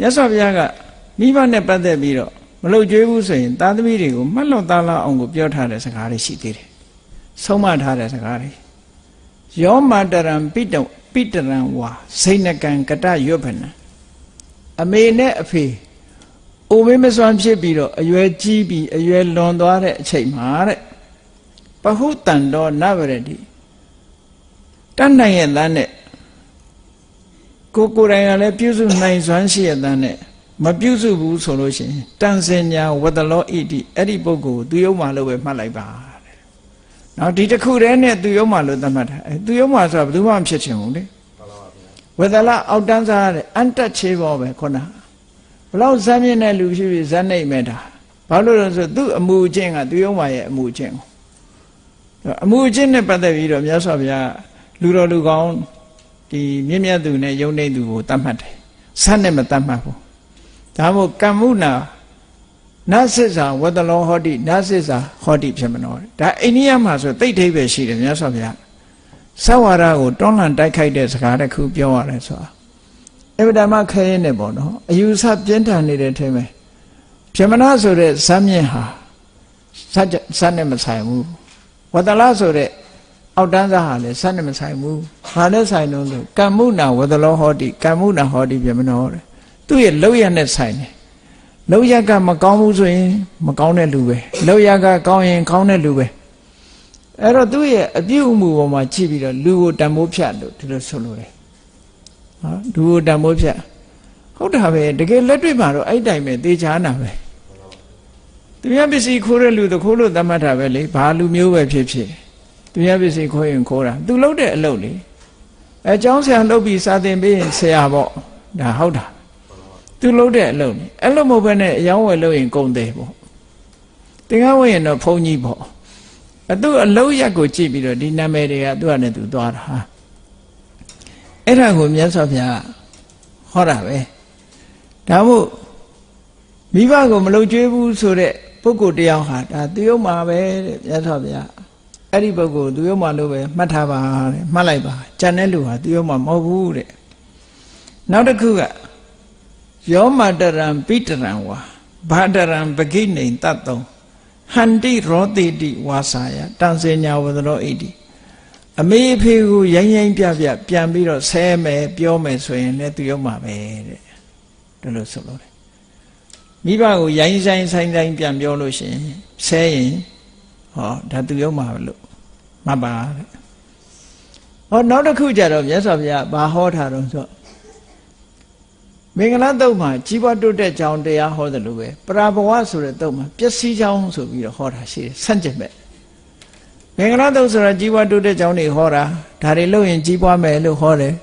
မြတ်စွာဘုရားကမိဘနဲ့ပတ်သက်ပြီးတော့မလုတ်ကြွေးဘူးဆိုရင်သားသမီးတွေကိုမှတ်လို့သားလောက်အောင်ကိုပြောထားတဲ့စကားတွေရှိသေးတယ်ဆုံးမထားတဲ့စကားတွေယောမတရံပိတပိတရံဝါစိဏကံကတရွတ်ဖနံအမေနဲ့အဖေအိုမေးမစွမ်းဖြစ်ပြီးတော့အရွယ်ကြီးပြီးအရွယ်လွန်သွားတဲ့အချိန်မှာတဲ့ပဟုတန်တော်နဗရတိတတ်နိုင်ရဲ့သားနဲ့ ကိုကိုယ်တိုင်ကလည်းပြုစုနိုင်စွမ်းရှိရဲ့သားနဲ့မပြုစုဘူးဆိုလို့ရှိရင်တန်စင်ညာဝတ္တလောဣတိအဲ့ဒီပုဂ္ဂိုလ်ကိုသူယုံမှလို့ပဲမှတ်လိုက်ပါတဲ့။နောက်ဒီတစ်ခုတည်းနဲ့သူယုံမှလို့သတ်မှတ်တာအဲသူယုံမှဆိုတာဘယ်သူမှမဖြစ်ချင်ဘူးလေ။ဝတ္တလအောက်တန်းစားတဲ့အန်တက်ချေပေါ်ပဲခုနဘလောက်ဇမ်းမြင့်တဲ့လူဖြစ်ဖြစ်ဇမ်းနိုင်မဲ့တာဘာလို့လဲဆိုသူ့အမှုအကျင့်ကသူယုံမှရဲ့အမှုအကျင့်ကိုအမှုအကျင့်နဲ့ပတ်သက်ပြီးတော့မြတ်စွာဘုရားလူတော်လူကောင်း ဒီမြင့်မြတ်သူနဲ့ယုံနေသူကိုတတ်မှတ်တယ်။ဇမ်းနဲ့မတတ်မှတ်ဘူး။ဒါမို့ကမ္မုနာနသစ္စာဝတ္တလောဟောတိနသစ္စာဟောတိဖြစ်မလို့ဒါအိန္ဒိယမှာဆိုတိတ်ထိပ်ပဲရှိတယ်မြတ်စွာဘုရားသဝါရကိုတွန်းလှန်တိုက်ခိုက်တဲ့စကားတစ်ခုပြောရတယ်ဆိုတာအဗ္ဗဓမ္မခဲရင်နဲ့ပေါ့နော်အယူဆပြင်းထန်နေတဲ့ထဲမှာပြမနာဆိုတဲ့ဇမ်းမြင့်ဟာဇတ်ဇတ်နဲ့မဆိုင်ဘူးဝတ္တလဆိုတဲ့ အောက်တန်းစားဟာလည်းဇတ်နဲ့မဆိုင်ဘူးဘာနဲ့ဆိုင်လို့ဆိုကမ္မုနာဝတ္တလောဟောတိကမ္မုနာဟောတိပြမနောတဲ့သူ့ရဲ့လောက်ရနဲ့ဆိုင်တယ်လောက်ရကမကောင်းဘူးဆိုရင် မကောင်းတဲ့လူပဲလောက်ရကကောင်းရင်ကောင်းတဲ့လူပဲအဲ့တော့သူ့ရဲ့အပြုအမူပေါ်မှာကြည့်ပြီးတော့လူကိုတန်ဖိုးဖြတ်လို့ဒီလိုဆိုလို့တယ်နော်လူကိုတန်ဖိုးဖြတ်ဟုတ်တာပဲတကယ်လက်တွေ့မှာတော့အဲ့တိုင်ပဲသေချာနာပဲသူများပစ္စည်းခိုးတဲ့လူတခိုးလို့သတ်မှတ်တာပဲလေဘာလူမျိုးပဲဖြစ်ဖြစ် သူများပစ္စည်းခိုးရင်ခိုးတာသူလုပ်တဲ့အလုပ်လေအဲကျောင်းဆရာလုပ်ပြီးစာသင်ပေးရင်ဆရာပေါ့ဒါဟုတ်တာသူလုပ်တဲ့အလုပ်လေအဲ့လိုမဟုတ်ဘဲနဲ့အယောင်းဝယ်လုပ်ရင်ကုန်တယ်ပေါ့သင်္ကန်းဝယ်ရင်တော့ဘုံကြီးပေါ့အသူအလုံးရက်ကိုကြည့်ပြီးတော့ဒီနာမည်တွေကသူ့အနေနဲ့သူသွားတာအဲ့ဒါကိုမြတ်စွာဘုရားဟောတာပဲဒါမို့မိဘကိုမလုံကျွေးဘူးဆိုတဲ့ပုဂ္ဂိုလ်တရားဟာဒါတယုံမှာပဲတဲ့မြတ်စွာဘုရား အဲ့ဒီပုဂ္ဂိုလ်သူယုံမှာလို့ပဲမှတ်ထားပါတဲ့မှတ်လိုက်ပါကြံတဲ့လူဟာသူယုံမှာမဟုတ်ဘူးတဲ့နောက်တစ်ခုကယောမတရံပိတရံဝါဘာတရံပကိနေတတ်တုံဟန္တိရောတိတိဝါစာယတန်စင်ညာဝဒရောဣတိအမေအဖေကိုရိုင်းရိုင်းပြပြပြန်ပြီးတော့ဆဲမယ်ပြောမယ်ဆိုရင်လည်းသူရောက်မှာပဲတဲ့ဒါလို့ဆိုလို့တယ်မိဘကိုရိုင်းဆိုင်ဆိုင်ဆိုင်ပြန်ပြောလို့ရှိရင်ဆဲရင် ဟောဒါသူရောက်မှာလို့မှတ်ပါတဲ့ဟောနောက်တစ်ခုကြတော့မြတ်စွာဘုရားဘာဟောထားတော့ဆိုမင်္ဂလာတုတ်မှာကြီးပွားတိုးတက်ကြောင်းတရားဟောတယ်လို့ပဲပရာဘဝဆိုတဲ့တုတ်မှာပျက်စီးကြောင်းဆိုပြီးတော့ဟောတာရှိတယ်ဆန့်ကျင်မဲ့မင်္ဂလာတုတ်ဆိုတာကြီးပွားတိုးတက်ကြောင်းတွေဟောတာဒါတွေလုပ်ရင်ကြီးပွားမယ်လို့ဟောတယ်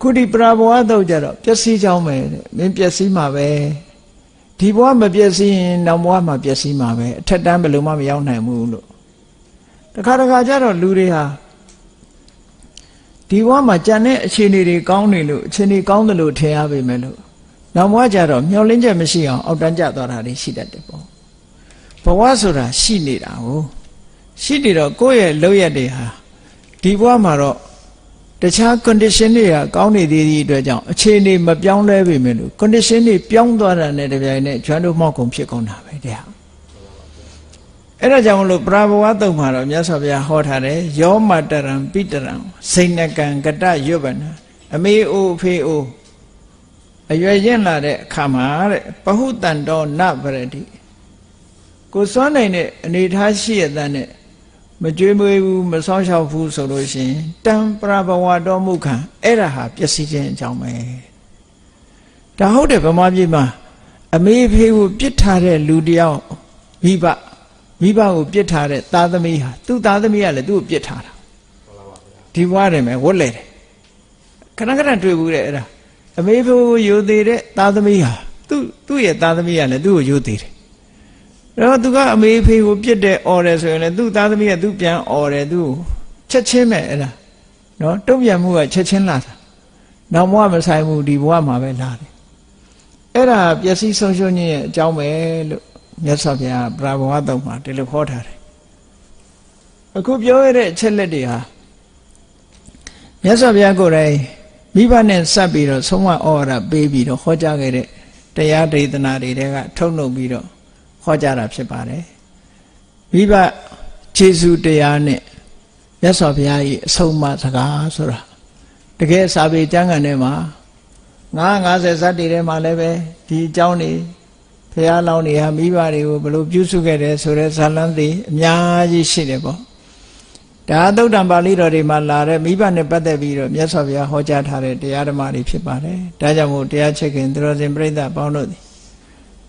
ခုဒီပရာဘဝတုတ်ကြတော့ပျက်စီးကြောင်းပဲတဲ့မင်းပျက်စီးမှာပဲ ဒီဘဝမပျက်စီးရင်နောက်ဘဝမှာပျက်စီးမှာပဲအထက်တန်းဘယ်လိုမှမရောက်နိုင်ဘူးလို့တခါတခါကျတော့လူတွေဟာဒီဘဝမှာကြံတဲ့အခြေအနေတွေကောင်းနေလို့အခြေအနေကောင်းတယ်လို့ထင်ရပေမဲ့လို့နောက်ဘဝကျတော့မျောလင်းချက်မရှိအောင်အောက်တန်းကျသွားတာတွေရှိတတ်တယ်ပေါ့ဘဝဆိုတာရှိနေတာကိုရှိနေတော့ကိုယ့်ရဲ့လောက်ရက်တွေဟာဒီဘဝမှာတော့ တခြား condition တွေကကောင်းနေသေးသည့်အတွက်ကြောင့်အခြေအနေမပြောင်းလဲပေမဲ့လို့ condition တွေပြောင်းသွားတာနဲ့တပြိုင်နက်ကျွမ်းတို့မောက်ကုန်ဖြစ်ကုန်တာပဲတဲ့အဲ့ဒါကြောင့်မလို့ပရာဘဝတုံမှာတော့မြတ်စွာဘုရားဟောထားတယ်ယောမတရံပိတရံစိဏကံကတရွတ်ဗနာအမေအိုဖေအိုအရွယ်ရင်လာတဲ့အခါမှာတဲ့ပဟုတန်တော်နဗရတိကိုစွမ်းနိုင်တဲ့အနေထားရှိရတဲ့နဲ့ မကြွေးမွေးဘူးမဆောင်းလျှောက်ဘူးဆိုလို့ရှိရင်တံပရဘဝတော်မူခံအဲ့ဒါဟာပျက်စီးခြင်းအကြောင်းပဲဒါဟုတ်တယ်ဗမာပြည်မှာအမေဖေကိုပြစ်ထားတဲ့လူတယောက်မိဘမိဘကိုပြစ်ထားတဲ့သားသမီးဟာသူ့သားသမီးကလည်းသူ့ကိုပြစ်ထားတာဒီဘွားတယ်မယ်ဝတ်လေတယ်ခဏခဏတွေ့ဘူးတဲ့အဲ့ဒါအမေဖေကိုယူသေးတဲ့သားသမီးဟာသူ့သူ့ရဲ့သားသမီးကလည်းသူ့ကိုယူသေးတယ် တော့သူကအမေဖေကိုပြစ်တဲ့អော်တယ်ဆိုရင်လည်းသူ့သားသမီးကသူ့ပြန်អော်တယ်သူ့ကိုချက်ချင်းပဲအဲ့ဒါနော်တုံ့ပြန်မှုကချက်ချင်းလာတာနောက်ဘဝမဆိုင်ဘူးဒီဘဝမှာပဲလာတယ်အဲ့ဒါပျက်စီးဆုံးရှုံးခြင်းရဲ့အကြောင်းပဲလို့မြတ်စွာဘုရားပရာဘဝတုံမှာဒီလိုဟောထားတယ်အခုပြောရတဲ့အချက်လက်တွေဟာမြတ်စွာဘုရားကိုယ်တိုင်မိဘနဲ့စပ်ပြီးတော့ဆုံးမဩဝါဒပေးပြီးတော့ဟောကြားခဲ့တဲ့တရားဒေသနာတွေတဲကထုတ်နှုတ်ပြီးတော့ ဟောကြားတာဖြစ်ပါတယ်မိဘခြေဆုတရားနဲ့မြတ်စွာဘုရားကြီးအဆုံးအမစကားဆိုတာတကယ်စာပေကျမ်းဂန်ထဲမှာ950ဇတ်တွေထဲမှာလည်းပဲဒီအကြောင်းတွေဘုရားလောင်းတွေဟာမိဘတွေကိုဘယ်လိုပြုစုခဲ့တယ်ဆိုတဲ့ဇာလန်းတွေအများကြီးရှိတယ်ပေါ့ဒါသုတ်တံပါဠိတော်တွေမှာလာတဲ့မိဘနဲ့ပတ်သက်ပြီးတော့မြတ်စွာဘုရားဟောကြားထားတဲ့တရားဓမ္မတွေဖြစ်ပါတယ်ဒါကြောင့်မို့တရားချက်ခင်သူတော်စင်ပြိဿပေါင်းတို့သည်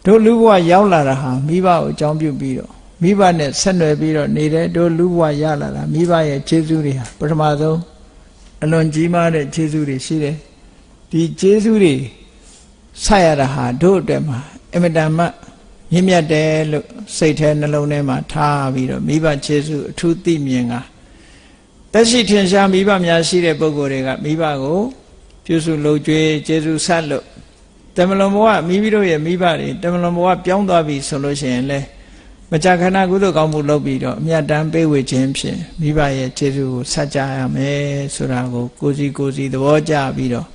တို့လူဘဝရောက်လာတာဟာမိဘကိုအကြောင်းပြုပြီးတော့မိဘနဲ့ဆက်နွယ်ပြီးတော့နေတဲ့တို့လူဘဝရလာတာမိဘရဲ့ခြေဆုတွေဟာပထမဆုံးအလွန်ကြီးမားတဲ့ခြေဆုတွေရှိတယ်ဒီခြေဆုတွေဆက်ရတာဟာတို့အတွက်မှာအမတန်မှမြင့်မြတ်တယ်လို့စိတ်ထဲနှလုံးထဲမှာထားပြီးတော့မိဘခြေဆုအထူးသိမြင်ကတက်ရှိထင်ရှားမိဘများရှိတဲ့ပုဂ္ဂိုလ်တွေကမိဘကိုပြုစုလုပ်ကြွေးကျေစုဆက်လို့ တမလွန်ဘဝမိမိတို့ရဲ့မိဘတွေတမလွန်ဘဝပြောင်းသွားပြီဆိုလို့ရှိရင်လေမကြာခဏကုသိုလ်ကောင်းမှုလုပ်ပြီးတော့အမြတ်တမ်းပေးဝေခြင်းဖြင့်မိဘရဲ့ကျေစုကိုဆက်ကြရမယ်ဆိုတာကိုကိုစီကိုစီသဘောကျပြီးတော့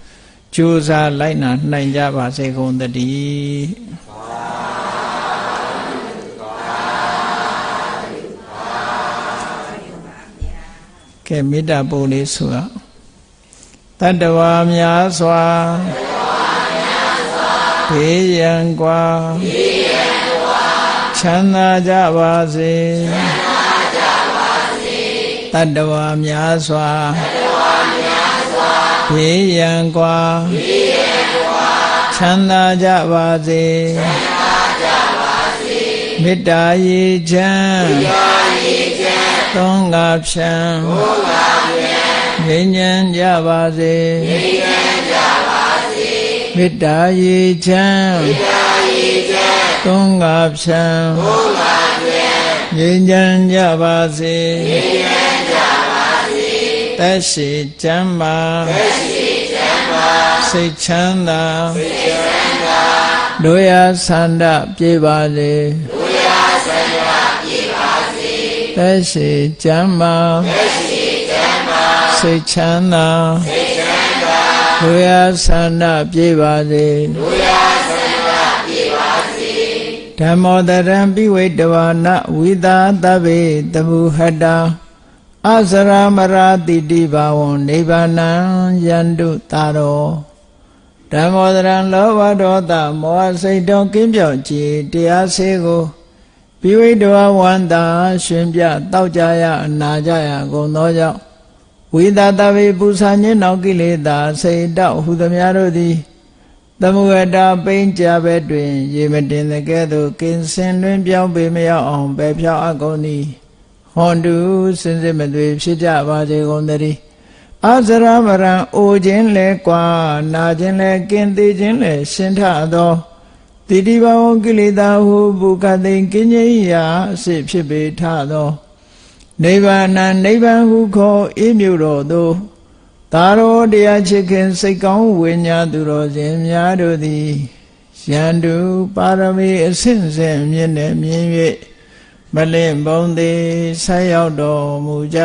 ကြိုးစားလိုက်နာနိုင်ကြပါစေကုန်သတည်းကဲမေတ္တာပို့လေးဆိုတော့တတ္တဝါများစွာ ဘေးရန်กว่าချမ်းသာကြပါစေတတ္တဝါများစွာဘေးရန်กว่าချမ်းသာကြပါစေမေတ္တာရေချမ်းသုံးငါဖြံငြိမ်းချမ်းကြပါစေမေ တ္တာရေချမ်းသုံးငါဖြံငြိမ်းချမ်းကြပါစေသက်ရှိချမ်းပါစိတ်ချမ်းသာတို့ရဆန္ဒပြေပါစေသက်ရှိချမ်းပါစိတ်ချမ်းသာတို့ ရဆန္ဒပြေပါစေဓမ္မောတရံပိဝိတဝါနဝိသာတဗ္ဗေတမုဟတံအစရမရာတိတိဘာဝံနိဗ္ဗာနံယန္တုတာရောဓမ္မောတရံလောဘဒေါသမောဟစိတ်တော်ကင်းပြောက်ကြည်တရားစေကိုပိဝိတဝဝန္တာ ရှင်ပြတောက်ကြရအနာကြရကုန်သောကြောင့် ဝိသတဗေပူဇာညင်းနောက်ကိလေသာစိတ်တောက်ဟုသမျှတို့သည်သမုဝတ္တာပိဉ္ကြဘဲတွင် ရေမတင်တဲ့ကဲ့သို့ကင်းစင်လွင်ပြောင်းပေမရောက်အောင်ပဲဖြောင်းအကုန်သည်ဟွန်တုစင်စစ်မသွေဖြစ်ကြပါစေကုန်သတည်းအစရမရံအိုခြင်းလဲကွာနာခြင်းလဲကင်းသေးခြင်းလဲရှင်းထသောတိတိဘဝကိလေသာဟုဘုကတိန်ကင်းကြီးရာအစစ်ဖြစ်ပေထသော နိဗ္ဗာန်နိဗ္ဗာန်ဟုခေါ်အေးမြုတော်သို့သာရောတရားချစ်ခင်စိတ်ကောင်းဝိညာသူတော်စင်များတို့သည်ယန္တုပါရမီအစဉ်စဉ်မြင့်နေမြင်၍မလင့်ဘုံသည်ဆက်ရောက်တော်မူကြ